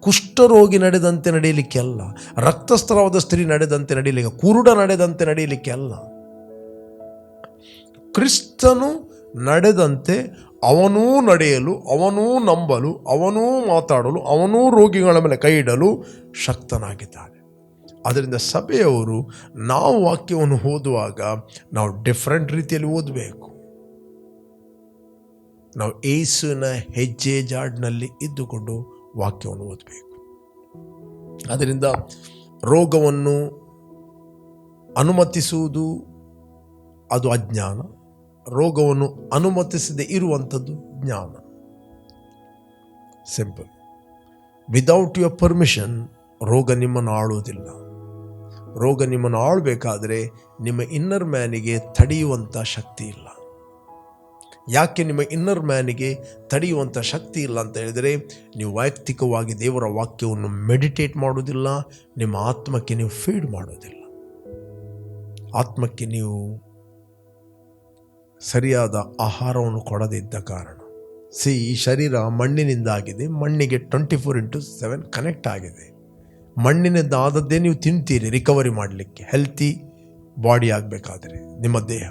ಕುಷ್ಠರೋಗಿ ನಡೆದಂತೆ ನಡೆಯಲಿಕ್ಕೆ ಅಲ್ಲ, ರಕ್ತಸ್ರಾವದ ಸ್ತ್ರೀ ನಡೆದಂತೆ ನಡೆಯಲಿಕ್ಕೆ, ಕುರುಡ ನಡೆದಂತೆ ನಡೆಯಲಿಕ್ಕೆ ಅಲ್ಲ. ಕ್ರಿಸ್ತನು ನಡೆದಂತೆ ಅವನೂ ನಡೆಯಲು, ಅವನೂ ನಂಬಲು, ಅವನೂ ಮಾತಾಡಲು, ಅವನೂ ರೋಗಿಗಳ ಮೇಲೆ ಕೈ ಇಡಲು ಶಕ್ತನಾಗಿದ್ದಾನೆ. ಅದರಿಂದ ಸಭೆಯವರು ನಾವು ವಾಕ್ಯವನ್ನು ಓದುವಾಗ ನಾವು ಡಿಫ್ರೆಂಟ್ ರೀತಿಯಲ್ಲಿ ಓದಬೇಕು. ನಾವು ಏಸುವಿನ ಹೆಜ್ಜೆ ಜಾಡ್ನಲ್ಲಿ ಇದ್ದುಕೊಂಡು ವಾಕ್ಯವನ್ನು ಓದಬೇಕು. ಅದರಿಂದ ರೋಗವನ್ನು ಅನುಮತಿಸುವುದು ಅದು ಅಜ್ಞಾನ. ರೋಗವನ್ನು ಅನುಮತಿಸದೆ ಇರುವಂಥದ್ದು ಜ್ಞಾನ. ಸಿಂಪಲ್ ವಿದೌಟ್ ಯುವರ್ ಪರ್ಮಿಷನ್ ರೋಗ ನಿಮ್ಮನ್ನು ಆಳುವುದಿಲ್ಲ. ರೋಗ ನಿಮ್ಮನ್ನು ಆಳಬೇಕಾದ್ರೆ ನಿಮ್ಮ ಇನ್ನರ್ ಮ್ಯಾನಿಗೆ ತಡೆಯುವಂಥ ಶಕ್ತಿ ಇಲ್ಲ. ಯಾಕೆ ನಿಮ್ಮ ಇನ್ನರ್ ಮ್ಯಾನಿಗೆ ತಡೆಯುವಂಥ ಶಕ್ತಿ ಇಲ್ಲ ಅಂತ ಹೇಳಿದರೆ, ನೀವು ವೈಯಕ್ತಿಕವಾಗಿ ದೇವರ ವಾಕ್ಯವನ್ನು ಮೆಡಿಟೇಟ್ ಮಾಡೋದಿಲ್ಲ ನಿಮ್ಮ ಆತ್ಮಕ್ಕೆ ನೀವು ಫೀಡ್ ಮಾಡೋದಿಲ್ಲ ಆತ್ಮಕ್ಕೆ ನೀವು ಸರಿಯಾದ ಆಹಾರವನ್ನು ಕೊಡದಿದ್ದ ಕಾರಣ. ಸಿ ಈ ಶರೀರ ಮಣ್ಣಿನಿಂದಾಗಿದೆ, ಮಣ್ಣಿಗೆ twenty four into seven connect ಆಗಿದೆ. ಮಣ್ಣಿನಿಂದ ಆದದ್ದೇ ನೀವು ತಿಂತೀರಿ ರಿಕವರಿ ಮಾಡಲಿಕ್ಕೆ. ಹೆಲ್ತಿ ಬಾಡಿ ಆಗಬೇಕಾದ್ರೆ, ನಿಮ್ಮ ದೇಹ.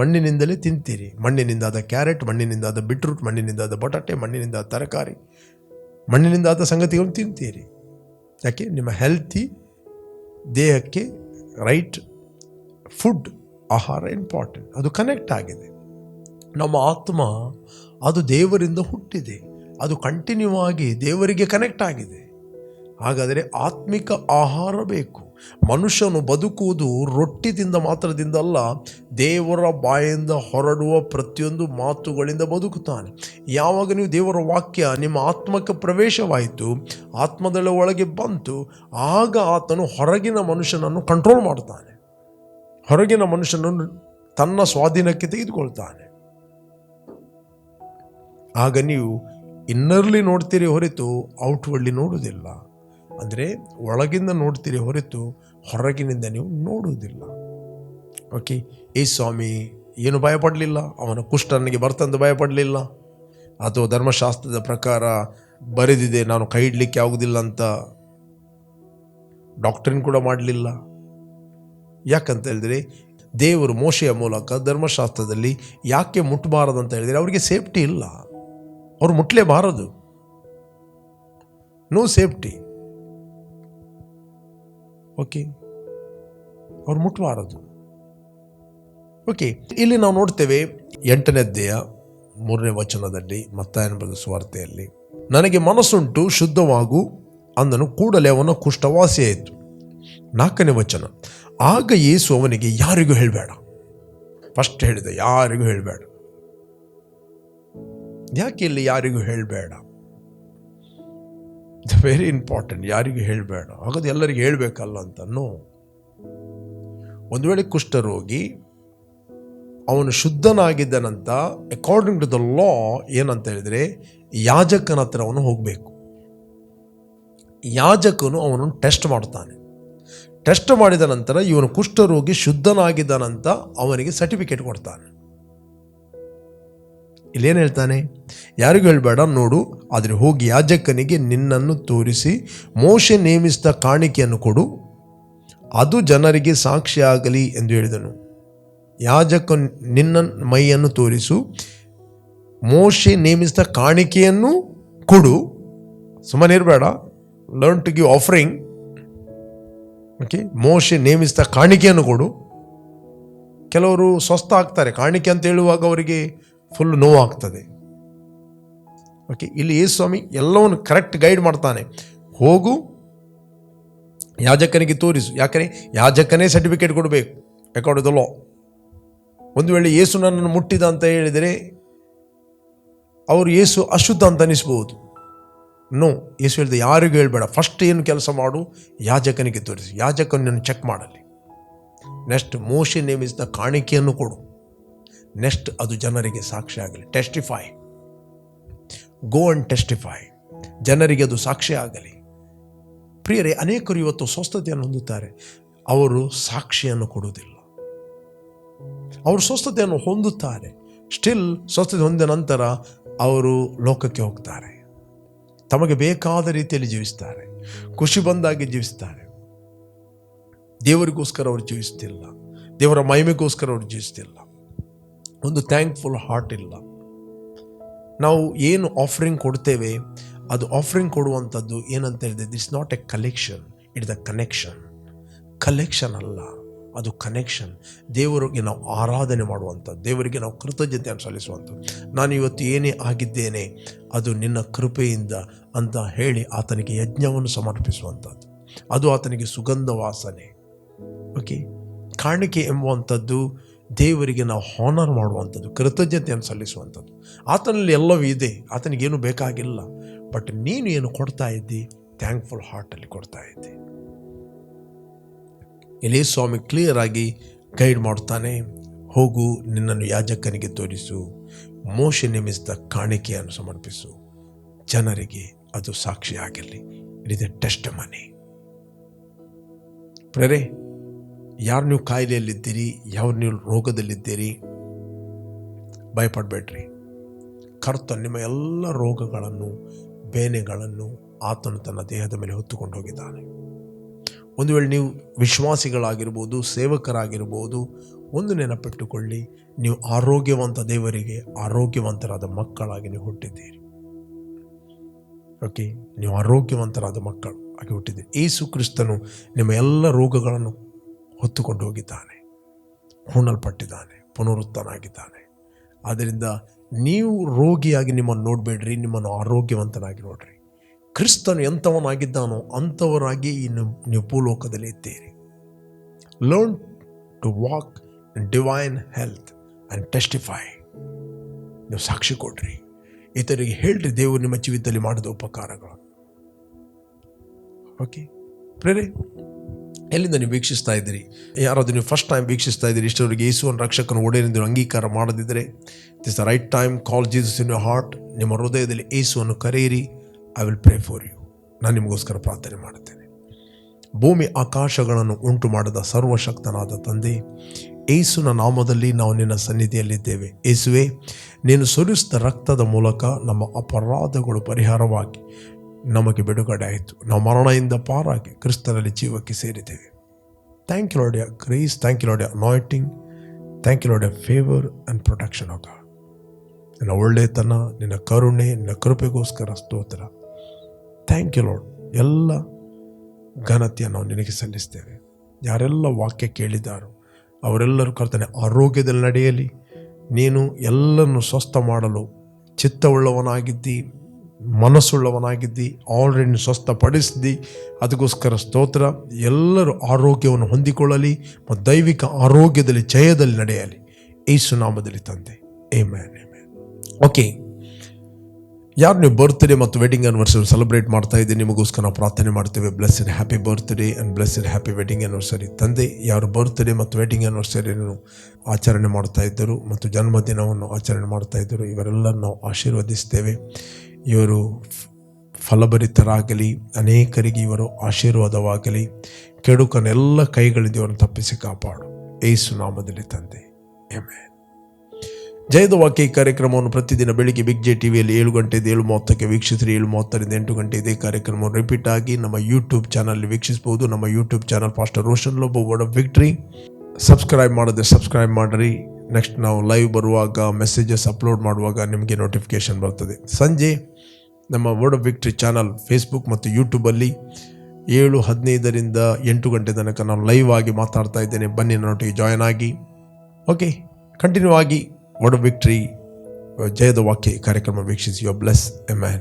ಮಣ್ಣಿನಿಂದಲೇ ತಿಂತೀರಿ. ಮಣ್ಣಿನಿಂದಾದ ಕ್ಯಾರೆಟ್ ಮಣ್ಣಿನಿಂದಾದ ಬಿಟ್ರೂಟ್ ಮಣ್ಣಿನಿಂದಾದ ಬಟಾಟೆ ಮಣ್ಣಿನಿಂದಾದ ತರಕಾರಿ ಮಣ್ಣಿನಿಂದಾದ ಸಂಗತಿಗಳನ್ನು ತಿಂತೀರಿ. ಯಾಕೆ? ನಿಮ್ಮ ಹೆಲ್ತಿ ದೇಹಕ್ಕೆ ರೈಟ್ ಫುಡ್ ಆಹಾರ ಇಂಪಾರ್ಟೆಂಟ್ ಅದು ಕನೆಕ್ಟ್ ಆಗಿದೆ. ನಮ್ಮ ಆತ್ಮ ಅದು ದೇವರಿಂದ ಹುಟ್ಟಿದೆ. ಅದು ಕಂಟಿನ್ಯೂ ಆಗಿ ದೇವರಿಗೆ ಕನೆಕ್ಟ್ ಆಗಿದೆ. ಹಾಗಾದರೆ ಆತ್ಮಿಕ ಆಹಾರ ಬೇಕು. ಮನುಷ್ಯನು ಬದುಕುವುದು ರೊಟ್ಟಿದಿಂದ ಮಾತ್ರದಿಂದ ಅಲ್ಲ, ದೇವರ ಬಾಯಿಂದ ಹೊರಡುವ ಪ್ರತಿಯೊಂದು ಮಾತುಗಳಿಂದ ಬದುಕುತ್ತಾನೆ. ಯಾವಾಗ ನೀವು ದೇವರ ವಾಕ್ಯ ನಿಮ್ಮ ಆತ್ಮಕ್ಕೆ ಪ್ರವೇಶವಾಯಿತು ಆತ್ಮದಳ ಒಳಗೆ ಬಂತು, ಆಗ ಆತನು ಹೊರಗಿನ ಮನುಷ್ಯನನ್ನು ಕಂಟ್ರೋಲ್ ಮಾಡ್ತಾನೆ ಹೊರಗಿನ ಮನುಷ್ಯನನ್ನು ತನ್ನ ಸ್ವಾಧೀನಕ್ಕೆ ತೆಗೆದುಕೊಳ್ತಾನೆ. ಆಗ ನೀವು ಇನ್ನರ್ಲಿ ನೋಡ್ತೀರಿ ಹೊರತು ಔಟ್ವರ್ಡ್ಲಿ ನೋಡುವುದಿಲ್ಲ. ಅಂದರೆ ಒಳಗಿಂದ ನೋಡ್ತೀರಿ ಹೊರತು ಹೊರಗಿನಿಂದ ನೀವು ನೋಡುವುದಿಲ್ಲ. ಓಕೆ ಏ ಸ್ವಾಮಿ, ಏನು ಭಯಪಡಲಿಲ್ಲ? ಅವನ ಕುಷ್ಠ ನನಗೆ ಬರ್ತಂದು ಭಯಪಡಲಿಲ್ಲ. ಅಥವಾ ಧರ್ಮಶಾಸ್ತ್ರದ ಪ್ರಕಾರ ಬರೆದಿದೆ, ನಾನು ಕೈ ಇಡಲಿಕ್ಕೆ ಆಗುವುದಿಲ್ಲ ಅಂತ. ಡಾಕ್ಟ್ರಿನ್ ಕೂಡ ಮಾಡಲಿಲ್ಲ. ಯಾಕಂತ ಹೇಳಿದ್ರೆ, ದೇವರು ಮೋಶೆಯ ಮೂಲಕ ಧರ್ಮಶಾಸ್ತ್ರದಲ್ಲಿ ಯಾಕೆ ಮುಟ್ಟಬಾರದು ಅಂತ ಹೇಳಿದರೆ, ಅವರಿಗೆ ಸೇಫ್ಟಿ ಇಲ್ಲ. ಅವರು ಮುಟ್ಟಲೇಬಾರದು ನೋ ಸೇಫ್ಟಿ ಓಕೆ. ಅವ್ರು ಮುಟ್ಟಬಾರದು ಓಕೆ, ಇಲ್ಲಿ ನಾವು ನೋಡ್ತೇವೆ ಎಂಟನೇ ಅಧ್ಯಾಯ ಮೂರನೇ ವಚನದಲ್ಲಿ, ಮತ್ತಾಯನ ಸ್ವಾರ್ಥೆಯಲ್ಲಿ ನನಗೆ ಮನಸ್ಸುಂಟು ಶುದ್ಧವಾಗು, ಅಂದನು ಕೂಡಲೇ ಅವನ ಕುಷ್ಠವಾಸಿಯಾಯಿತು ನಾಲ್ಕನೇ ವಚನ, ಆಗ ಯೇಸು ಅವನಿಗೆ ಯಾರಿಗೂ ಹೇಳಬೇಡ. ಫಸ್ಟ್ ಹೇಳಿದೆ ಯಾರಿಗೂ ಹೇಳಬೇಡ. ಯಾಕೆ ಇಲ್ಲಿ ಯಾರಿಗೂ ಹೇಳಬೇಡ? ಇಟ್ಸ್ ವೆರಿ ಇಂಪಾರ್ಟೆಂಟ್ ಯಾರಿಗೂ ಹೇಳಬೇಡ. ಹಾಗಾದ್ರೆ ಎಲ್ಲರಿಗೂ ಹೇಳಬೇಕಲ್ಲ ಅಂತನೋ ಒಂದು ವೇಳೆ ಕುಷ್ಠರೋಗಿ ಅವನು ಶುದ್ಧನಾಗಿದ್ದನಂತ ಅಕಾರ್ಡಿಂಗ್ ಟು ದ ಲಾ ಏನಂತ ಹೇಳಿದರೆ ಯಾಜಕನ ಹತ್ರ ಅವನು ಹೋಗಬೇಕು. ಯಾಜಕನು ಅವನನ್ನು ಟೆಸ್ಟ್ ಮಾಡ್ತಾನೆ ಟೆಸ್ಟ್ ಮಾಡಿದ ನಂತರ ಇವನು ಕುಷ್ಠರೋಗಿ ಶುದ್ಧನಾಗಿದ್ದಾನಂತ ಅವನಿಗೆ ಸರ್ಟಿಫಿಕೇಟ್ ಕೊಡ್ತಾನೆ. ಇಲ್ಲೇನು ಹೇಳ್ತಾನೆ? ಯಾರಿಗೂ ಹೇಳಬೇಡ, ನೋಡು ಆದರೆ ಹೋಗಿ ಯಾಜಕನಿಗೆ ನಿನ್ನನ್ನು ತೋರಿಸಿ ಮೋಶೆ ನೇಮಿಸಿದ ಕಾಣಿಕೆಯನ್ನು ಕೊಡು. ಅದು ಜನರಿಗೆ ಸಾಕ್ಷಿಯಾಗಲಿ ಎಂದು ಹೇಳಿದನು. ಯಾಜಕ ನಿನ್ನ ಮೈಯನ್ನು ತೋರಿಸು, ಮೋಶೆ ನೇಮಿಸಿದ ಕಾಣಿಕೆಯನ್ನು ಕೊಡು. ಸುಮ್ಮನೆ ಇರಬೇಡ learn to give offering okay ಮೋಶೆ ನೇಮಿಸಿದ ಕಾಣಿಕೆಯನ್ನು ಕೊಡು. ಕೆಲವರು ಸ್ವಸ್ಥ ಆಗ್ತಾರೆ, ಕಾಣಿಕೆ ಅಂತ ಹೇಳುವಾಗ ಅವರಿಗೆ ಫುಲ್ ನೋವಾಗ್ತದೆ. ಓಕೆ ಇಲ್ಲಿ ಯೇಸು ಸ್ವಾಮಿ ಎಲ್ಲವನ್ನು ಕರೆಕ್ಟ್ ಗೈಡ್ ಮಾಡ್ತಾನೆ. ಹೋಗು, ಯಾಜಕನಿಗೆ ತೋರಿಸು. ಯಾಕಂದರೆ ಯಾಜಕನೇ ಸರ್ಟಿಫಿಕೇಟ್ ಕೊಡಬೇಕು ಅಕಾರ್ಡ್ ದ ಲಾ ಒಂದು ವೇಳೆ ಯೇಸು ನನ್ನನ್ನು ಮುಟ್ಟಿದ ಅಂತ ಹೇಳಿದರೆ, ಅವರು ಯೇಸು ಅಶುದ್ಧ ಅಂತ ಅನಿಸ್ಬೋದು. ನೋ ಯೇಸು ಹೇಳಿದೆ ಯಾರಿಗೂ ಹೇಳಬೇಡ. ಫಸ್ಟ್ ಏನು ಕೆಲಸ ಮಾಡು, ಯಾಜಕನಿಗೆ ತೋರಿಸು. ಯಾಜಕನನ್ನು ಚೆಕ್ ಮಾಡಲಿ. ನೆಕ್ಸ್ಟ್ ಮೋಶೆ ನೇಮಿಸಿದ ಕಾಣಿಕೆಯನ್ನು ಕೊಡು. ನೆಕ್ಸ್ಟ್ ಅದು ಜನರಿಗೆ ಸಾಕ್ಷಿ ಆಗಲಿ. ಟೆಸ್ಟಿಫೈ ಗೋ ಅಂಡ್ ಟೆಸ್ಟಿಫೈ ಜನರಿಗೆ ಅದು ಸಾಕ್ಷಿ ಆಗಲಿ. ಪ್ರಿಯರೇ, ಅನೇಕರು ಇವತ್ತು ಸ್ವಸ್ಥತೆಯನ್ನು ಹೊಂದುತ್ತಾರೆ. ಅವರು ಸಾಕ್ಷಿಯನ್ನು ಕೊಡುವುದಿಲ್ಲ. ಅವರು ಸ್ವಸ್ಥತೆಯನ್ನು ಹೊಂದುತ್ತಾರೆ. ಸ್ಟಿಲ್ ಸ್ವಸ್ಥತೆ ಹೊಂದಿದ ನಂತರ ಅವರು ಲೋಕಕ್ಕೆ ಹೋಗ್ತಾರೆ. ತಮಗೆ ಬೇಕಾದ ರೀತಿಯಲ್ಲಿ ಜೀವಿಸ್ತಾರೆ. ಖುಷಿ ಬಂದಾಗಿ ಜೀವಿಸ್ತಾರೆ. ದೇವರಿಗೋಸ್ಕರ ಅವರು ಜೀವಿಸ್ತಿಲ್ಲ. ದೇವರ ಮಹಿಮೆಗೋಸ್ಕರ ಅವರು ಜೀವಿಸ್ತಿಲ್ಲ. ಒಂದು ಥ್ಯಾಂಕ್ಫುಲ್ ಹಾರ್ಟ್ ಇಲ್ಲ. ನಾವು ಏನು ಆಫರಿಂಗ್ ಕೊಡ್ತೇವೆ, ಅದು ಆಫರಿಂಗ್ ಕೊಡುವಂಥದ್ದು ಏನಂತ ಹೇಳಿದ್ರೆ this not a collection it the connection collection ಅಲ್ಲ, ಅದು ಕನೆಕ್ಷನ್ ದೇವರಿಗೆ ನಾವು ಆರಾಧನೆ ಮಾಡುವಂಥದ್ದು, ದೇವರಿಗೆ ನಾವು ಕೃತಜ್ಞತೆಯನ್ನು ಸಲ್ಲಿಸುವಂಥದ್ದು. ನಾನು ಇವತ್ತು ಏನೇ ಆಗಿದ್ದೇನೆ, ಅದು ನಿನ್ನ ಕೃಪೆಯಿಂದ ಅಂತ ಹೇಳಿ ಆತನಿಗೆ ಯಜ್ಞವನ್ನು ಸಮರ್ಪಿಸುವಂಥದ್ದು. ಅದು ಆತನಿಗೆ ಸುಗಂಧ ವಾಸನೆ. ಓಕೆ ಕಾಣಿಕೆ ಎಂಬುವಂಥದ್ದು ದೇವರಿಗೆ ನಾವು ಹಾನರ್ ಮಾಡುವಂಥದ್ದು, ಕೃತಜ್ಞತೆಯನ್ನು ಸಲ್ಲಿಸುವಂಥದ್ದು. ಆತನಲ್ಲಿ ಎಲ್ಲವೂ ಇದೆ ಆತನಿಗೇನು ಬೇಕಾಗಿಲ್ಲ. ಬಟ್ ನೀನು ಏನು ಕೊಡ್ತಾ ಇದ್ದಿ? ಥ್ಯಾಂಕ್ಫುಲ್ ಹಾರ್ಟಲ್ಲಿ ಕೊಡ್ತಾ ಇದ್ದಿ. ಎಲೇ ಸ್ವಾಮಿ ಕ್ಲಿಯರ್ ಆಗಿ ಗೈಡ್ ಮಾಡ್ತಾನೆ, ಹೋಗು, ನಿನ್ನನ್ನು ಯಾಜಕನಿಗೆ ತೋರಿಸು, ಮೋಶ ನೇಮಿಸಿದ ಕಾಣಿಕೆಯನ್ನು ಸಮರ್ಪಿಸು. ಜನರಿಗೆ ಅದು ಸಾಕ್ಷಿಯಾಗಲಿ ಇಟ್ ಇಸ್ ಎ ಟೆಸ್ಟ್ ಮನೆ ಪ್ರೇರೆ ಯಾರು ನೀವು ಕಾಯಿಲೆಯಲ್ಲಿದ್ದೀರಿ ಯಾವ ನೀವು ರೋಗದಲ್ಲಿದ್ದೀರಿ, ಭಯಪಡಬೇಡ್ರಿ. ಕರ್ತ ನಿಮ್ಮ ಎಲ್ಲ ರೋಗಗಳನ್ನು, ಬೇನೆಗಳನ್ನು ಆತನು ತನ್ನ ದೇಹದ ಮೇಲೆ ಹೊತ್ತುಕೊಂಡು ಹೋಗಿದ್ದಾನೆ. ಒಂದು ವೇಳೆ ನೀವು ವಿಶ್ವಾಸಿಗಳಾಗಿರ್ಬೋದು, ಸೇವಕರಾಗಿರ್ಬೋದು, ಒಂದು ನೆನಪಿಟ್ಟುಕೊಳ್ಳಿ, ನೀವು ಆರೋಗ್ಯವಂತ ದೇವರಿಗೆ ಆರೋಗ್ಯವಂತರಾದ ಮಕ್ಕಳಾಗಿ ನೀವು ಹುಟ್ಟಿದ್ದೀರಿ. ಓಕೆ, ನೀವು ಆರೋಗ್ಯವಂತರಾದ ಮಕ್ಕಳು ಆಗಿ ಹುಟ್ಟಿದ್ದೀರಿ. ಏಸು ಕ್ರಿಸ್ತನು ನಿಮ್ಮ ಎಲ್ಲ ರೋಗಗಳನ್ನು ಹೊತ್ತುಕೊಂಡು ಹೋಗಿದ್ದಾನೆ ಹೂಣಲ್ಪಟ್ಟಿದ್ದಾನೆ ಪುನರುತ್ತನಾಗಿದ್ದಾನೆ ಆದ್ದರಿಂದ ನೀವು ರೋಗಿಯಾಗಿ ನಿಮ್ಮನ್ನು ನೋಡಬೇಡ್ರಿ, ನಿಮ್ಮನ್ನು ಆರೋಗ್ಯವಂತನಾಗಿ ನೋಡ್ರಿ. ಕ್ರಿಸ್ತನು ಎಂಥವನಾಗಿದ್ದಾನೋ ಅಂಥವರಾಗಿ ಈ ನೀವು ಭೂಲೋಕದಲ್ಲಿ ಇದ್ದೀರಿ. Learn to walk divine health and testify ನೀವು ಸಾಕ್ಷಿ ಕೊಡ್ರಿ. ಇತರಿಗೆ ಹೇಳ್ರಿ, ದೇವರು ನಿಮ್ಮ ಜೀವಿತದಲ್ಲಿ ಮಾಡಿದ ಉಪಕಾರಗಳು ಓಕೆ ಪ್ರೇರೆ ಎಲ್ಲಿಂದ ನೀವು ವೀಕ್ಷಿಸ್ತಾ ಇದ್ದೀರಿ? ಯಾರಾದರೂ ನೀವು ಫಸ್ಟ್ ಟೈಮ್ ವೀಕ್ಷಿಸ್ತಾ ಇದ್ದೀರಿ ಇಷ್ಟವರೆಗೆ ಯೇಸುವನ್ನು ರಕ್ಷಕನ ಒಡೆಯನೆಂದು ಅಂಗೀಕಾರ ಮಾಡದಿದ್ದರೆ this the right time call Jesus in your heart ನಿಮ್ಮ ಹೃದಯದಲ್ಲಿ ಯೇಸುವನ್ನು ಕರೆಯಿರಿ. I will pray for you ನಾನು ನಿಮಗೋಸ್ಕರ ಪ್ರಾರ್ಥನೆ ಮಾಡುತ್ತೇನೆ. ಭೂಮಿ ಆಕಾಶಗಳನ್ನು ಉಂಟು ಮಾಡದ ಸರ್ವಶಕ್ತನಾದ ತಂದೆ ಏಸುನ ನಾಮದಲ್ಲಿ ನಾವು ನಿನ್ನ ಸನ್ನಿಧಿಯಲ್ಲಿದ್ದೇವೆ. ಏಸುವೆ ನೀನು ಸುರಿಸಿದ ರಕ್ತದ ಮೂಲಕ ನಮ್ಮ ಅಪರಾಧಗಳು ಪರಿಹಾರವಾಗಿ ನಮಗೆ ಬಿಡುಗಡೆ ಆಯಿತು ನಾವು ಮರಣದಿಂದ ಪಾರಾಗಿ ಕ್ರಿಸ್ತನಲ್ಲಿ ಜೀವಕ್ಕೆ ಸೇರಿದ್ದೇವೆ. Thank you Lord grace thank you Lord anointing thank you Lord favour and protection ಆಗ ನಿನ್ನ ಒಳ್ಳೆಯತನ ನಿನ್ನ ಕರುಣೆ, ನಿನ್ನ ಕೃಪೆಗೋಸ್ಕರ ಸ್ತೋತ್ರ. ಥ್ಯಾಂಕ್ ಯು ಲೋಡ್ ಎಲ್ಲ ಘನತೆಯನ್ನು ನಾವು ನಿನಗೆ ಸಲ್ಲಿಸ್ತೇವೆ. ಯಾರೆಲ್ಲ ವಾಕ್ಯ ಕೇಳಿದ್ದಾರೋ, ಅವರೆಲ್ಲರೂ ಕರ್ತನೆ, ಆರೋಗ್ಯದಲ್ಲಿ ನಡೆಯಲಿ. ನೀನು ಎಲ್ಲರನ್ನು ಸ್ವಸ್ಥ ಮಾಡಲು ಚಿತ್ತವುಳ್ಳವನಾಗಿದ್ದಿ. ಮನಸ್ಸುಳ್ಳವನಾಗಿದ್ದಿ ಆಲ್ರೆಡಿ ಸ್ವಸ್ಥಪಡಿಸಿದ್ದಿ. ಅದಕ್ಕೋಸ್ಕರ ಸ್ತೋತ್ರ, ಎಲ್ಲರೂ ಆರೋಗ್ಯವನ್ನು ಹೊಂದಿಕೊಳ್ಳಲಿ ಮತ್ತು ದೈವಿಕ ಆರೋಗ್ಯದಲ್ಲಿ, ಜಯದಲ್ಲಿ ನಡೆಯಲಿ. ಈ ಸುನಾಮದಲ್ಲಿ ತಂದೆ. ಏ ಮ್ಯಾನ್ ಓಕೆ ಯಾರು ನೀವು ಬರ್ತ್ಡೇ ಮತ್ತು ವೆಡ್ಡಿಂಗ್ ಆನಿವರ್ಸರಿ ಸೆಲೆಬ್ರೇಟ್ ಮಾಡ್ತಾ ಇದ್ದೀನಿ ನಿಮಗೋಸ್ಕರ ನಾವು ಪ್ರಾರ್ಥನೆ ಮಾಡ್ತೇವೆ. Blessed happy birthday and blessed happy wedding anniversary ತಂದೆ, ಯಾರು ಬರ್ತ್ಡೇ ಮತ್ತು ವೆಡ್ಡಿಂಗ್ ಆನಿವರ್ಸರಿಯನ್ನು ಆಚರಣೆ ಮಾಡ್ತಾ ಇದ್ದರು ಮತ್ತು ಜನ್ಮದಿನವನ್ನು ಆಚರಣೆ ಮಾಡ್ತಾ ಇದ್ದರು ಇವರೆಲ್ಲ ನಾವು ಆಶೀರ್ವದಿಸ್ತೇವೆ. ಇವರು ಫಲಭರಿತರಾಗಲಿ, ಅನೇಕರಿಗೆ ಇವರು ಆಶೀರ್ವಾದವಾಗಲಿ, ಕೆಡುಕನೆಲ್ಲ ಕೈಗಳಿಂದ ಇವರನ್ನು ತಪ್ಪಿಸಿ ಕಾಪಾಡು. ಏಸು ನಾಮದಲ್ಲಿ ತಂದೆ. ಎಮ್ಮೆ ಜಯದ ವಾಕ್ಯ ಈ ಕಾರ್ಯಕ್ರಮವನ್ನು ಪ್ರತಿದಿನ ಬೆಳಿಗ್ಗೆ ಬಿಗ್ ಜೆ ಟಿವಿಯಲ್ಲಿ ಏಳು ಗಂಟೆಯಿಂದ ಏಳು ಮೂವತ್ತಕ್ಕೆ ವೀಕ್ಷಿಸಿರಿ ಏಳು ಮೂವತ್ತರಿಂದ ಎಂಟು ಗಂಟೆ ಇದೇ ಕಾರ್ಯಕ್ರಮ ರಿಪೀಟ್ ಆಗಿ ನಮ್ಮ ಯೂಟ್ಯೂಬ್ ಚಾನಲ್ ವೀಕ್ಷಿಸಬಹುದು. ನಮ್ಮ YouTube channel pastor Roshan Lobo word of victory subscribe ಮಾಡದೆ ಸಬ್ಸ್ಕ್ರೈಬ್ ಮಾಡಿರಿ. ನೆಕ್ಸ್ಟ್ ನಾವು ಲೈವ್ ಬರುವಾಗ ಮೆಸೇಜಸ್ ಅಪ್ಲೋಡ್ ಮಾಡುವಾಗ ನಿಮಗೆ ನೋಟಿಫಿಕೇಶನ್ ಬರ್ತದೆ. ಸಂಜೆ ನಮ್ಮ word of victory channel Facebook ಮತ್ತು ಯೂಟ್ಯೂಬಲ್ಲಿ ಏಳು ಹದಿನೈದರಿಂದ ಎಂಟು ಗಂಟೆ ತನಕ ನಾನು ಲೈವ್ ಆಗಿ ಮಾತಾಡ್ತಾ ಇದ್ದೇನೆ. ಬನ್ನಿ, ನನ್ನೊಟ್ಟಿಗೆ ಜಾಯ್ನ್ ಆಗಿ. ಓಕೆ ಕಂಟಿನ್ಯೂ ಆಗಿ ವರ್ಡ್ ಆಫ್ ವಿಕ್ಟ್ರಿ ಜಯದ ವಾಕ್ಯ ಕಾರ್ಯಕ್ರಮ ವೀಕ್ಷಿಸಿ. You bless A man